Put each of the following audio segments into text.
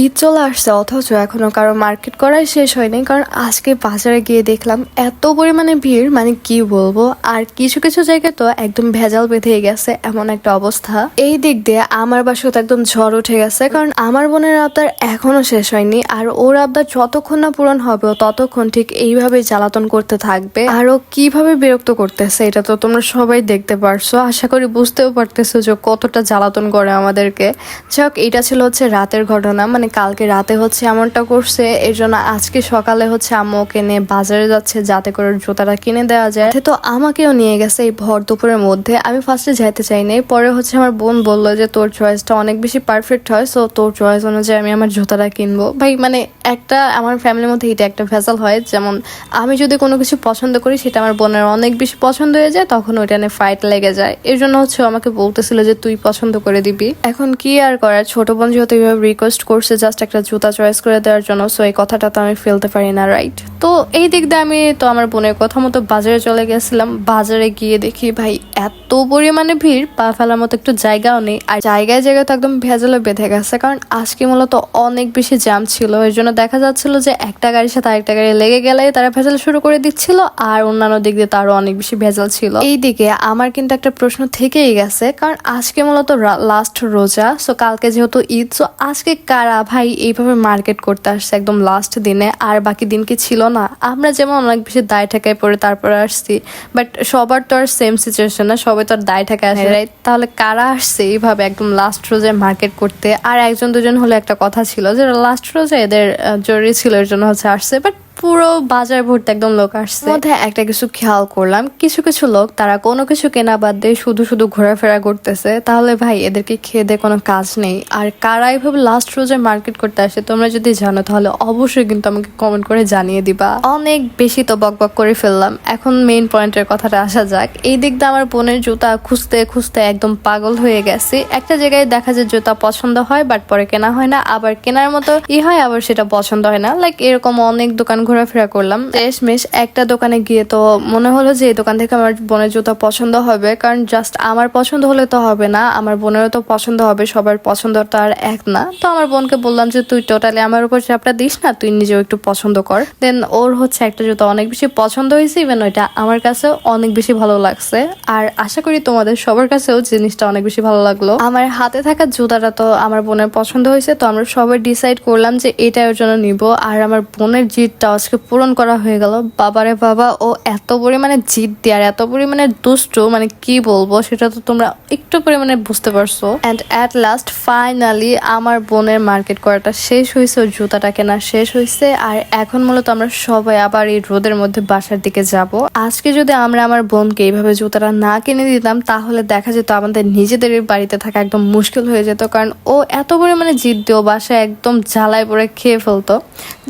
ঈদ চলে আসছে, অথচ এখনও কারও মার্কেট করাই শেষ হয়নি। কারণ আজকে বাজারে গিয়ে দেখলাম এত পরিমাণে ভিড় মানে কি বলব? আর কিছু কিছু জায়গায় তো একদম ভেজাল বেঁধে গেছে এমন একটা অবস্থা। এই দিক দিয়ে আমার বাসায় তো একদম ঝড় উঠে গেছে, কারণ আমার বোনের আবদার এখনও শেষ হয়নি। আর ওর আবদার যতক্ষণ না পূরণ হবে ততক্ষণ ঠিক এইভাবে জ্বালাতন করতে থাকবে। আর ও কীভাবে বিরক্ত করতেছে, এটা তো তোমরা সবাই দেখতে পারছ। আশা করি বুঝতেও পারতেছো যে কতটা জ্বালাতন করে আমাদেরকে। যাক, এটা ছিল হচ্ছে রাতের ঘটনা। মানে কালকে রাতে হচ্ছে এমনটা করছে, এর জন্য আজকে সকালে হচ্ছে আম্মু ওকে নিয়ে বাজারে যাচ্ছে, যাতে করে জুতাটা কিনে দেওয়া যায়। তো আমাকেও নিয়ে গেছে এই ভর দুপুরের মধ্যে। আমি ফার্স্টে যাইতে চাই নাই পরে হচ্ছে আমার বোন বলল যে তোর চয়েসটা অনেক বেশি পারফেক্ট হয় সো তোর চয়েস অনুযায়ী আমি আমার জুতাটা কিনবো। ভাই মানে একটা আমার ফ্যামিলির মধ্যে এটা একটা ভেজাল হয়, যেমন আমি যদি কোনো কিছু পছন্দ করি, সেটা আমার বোনের অনেক বেশি পছন্দ হয়ে যায়, তখন ওইটা নিয়ে ফাইট লেগে যায়। এর জন্য হচ্ছে আমাকে বলতেছিল যে তুই পছন্দ করে দিবি। এখন কি আর করার? ছোট বোন যেহেতু এইভাবে রিকোয়েস্ট করছে জাস্ট একটা জুতা চয়েস করে দেওয়ার জন্য সো এই কথাটা তো আমি ফেলতে পারি না রাইট তো এই দিক দিয়ে আমি তো আমার বোনের কথা মতো বাজারে চলে গেছিলাম। বাজারে গিয়ে দেখি, ভাই, এত পরিমাণে ভিড়, পা ফেলার মতো একটু জায়গাও নেই। আর জায়গায় জায়গায় তো একদম ভেজালে বেঁধে গেছে, কারণ আজকে মূলত অনেক বেশি জ্যাম ছিল। এর জন্য দেখা যাচ্ছিল যে একটা গাড়ির সাথে আরেকটা গাড়ি লেগে গেলে তারা ভেজাল শুরু করে দিচ্ছিল, আর অন্যান্য দিক দিয়ে তারও অনেক বেশি ভেজাল ছিল। এই দিকে আমার কিন্তু একটা প্রশ্ন থেকেই গেছে, কারণ আজকে মূলত লাস্ট রোজা সো কালকে যেহেতু ঈদ সো আজকে কারা ভাই এইভাবে মার্কেট করতে আসছে একদম লাস্ট দিনে? আর বাকি দিন কি ছিল না আমরা যেমন অনেক বেশি দায় ঠেকায় পড়ে তারপরে আসছি বাট সবার তো আর সেম সিচুয়েশন না সবাই তো আর দায় ঠেকায় আসে রাইট তাহলে কারা আসছে এইভাবে একদম লাস্ট রোজে মার্কেট করতে? আর একজন দুজন হলে একটা কথা ছিল যে লাস্ট রোজে এদের জরুরি ছিল এর জন্য হচ্ছে আসছে বাট পুরো বাজার ভর্তি একদম লোক আসছে। মধ্যে একটা কিছু খেয়াল করলাম, কিছু কিছু লোক তারা কোনো কিছু কেনা বাদ দিয়ে শুধু শুধু ঘোরাফেরা করতেছে, তাহলে ভাই এদেরকে খেয়ে দিয়ে কোনো কাজ নেই। আর কারা এইভাবে লাস্ট রোজে মার্কেট করতে আসে তোমরা যদি জানো, তাহলে অবশ্যই কিন্তু আমাকে কমেন্ট করে জানিয়ে দিবা। অনেক বেশি তো বক বক করে ফেললাম। এখন মেইন পয়েন্টের কথাটা আসা যাক। এই দিক দিয়ে আমার বোনের জুতা খুঁজতে খুঁজতে একদম পাগল হয়ে গেছে। একটা জায়গায় দেখা যায় জুতা পছন্দ হয় বাট পরে কেনা হয় না। আবার কেনার মতো ই হয়, আবার সেটা পছন্দ হয় না। লাইক এরকম অনেক দোকান ঘোরাফেরা করলাম। শেষমেশ একটা দোকানে গিয়ে তো মনে হলো যে এই দোকান থেকে আমার বোনের জুতা পছন্দ হবে, কারণ জাস্ট আমার পছন্দ হলে তো হবে না, আমার বোনেরও তো পছন্দ হবে, সবার পছন্দ তো আর এক না। তো আমার বোনকে বললাম যে, তুই টোটালি আমার উপর চাপটা দিস না, তুই নিজেও একটু পছন্দ কর। দেন ওর হচ্ছে একটা জুতা অনেক বেশি পছন্দ হয়েছে ইভেন ওইটা আমার কাছেও অনেক বেশি ভালো লাগছে। আর আশা করি তোমাদের সবার কাছেও জিনিসটা অনেক বেশি ভালো লাগল। আমার হাতে থাকা জুতাটা তো আমার বোনের পছন্দ হয়েছে, তো আমরা সবাই ডিসাইড করলাম যে এটা ওর জন্য নিব। আর আমার বোনের জিদটা আজকে পূরণ করা হয়ে গেল। বাবারে বাবা, ও এত পরিমাণে জিদ দিয়ে আর এত পরিমাণে দুষ্ট মানে কি বলব, সেটা তো তোমরা একটু পরিমাণে বুঝতে পারছ। অ্যান্ড অ্যাট লাস্ট ফাইনালি আমার বোনের মার্কেট করাটা শেষ হয়েছে ওর জুতাটা কেনা শেষ হয়েছে। আর এখন মূলত আমরা সবাই আবার এই রোদের মধ্যে বাসার দিকে যাব। আজকে যদি আমরা আমার বোনকে এইভাবে জুতাটা না কিনে দিতাম, তাহলে দেখা যেত আমাদের নিজেদের বাড়িতে থাকা একদম মুশকিল হয়ে যেত, কারণ ও এত পরিমাণে জিদ দিয়ে ও বাসায় একদম জ্বালায় পরে খেয়ে ফেলতো।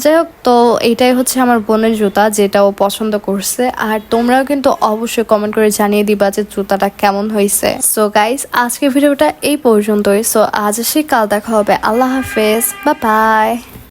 যাই হোক, তো এইটাই হচ্ছে আমার বোনের জুতা, যেটা ও পছন্দ করছে। আর তোমরাও কিন্তু অবশ্যই কমেন্ট করে জানিয়ে দিবা যে জুতাটা কেমন হয়েছে। সো গাইস আজকে ভিডিওটা এই পর্যন্তই। সো আজ আসি, কাল দেখা হবে। আল্লাহ হাফেজ। বা বাই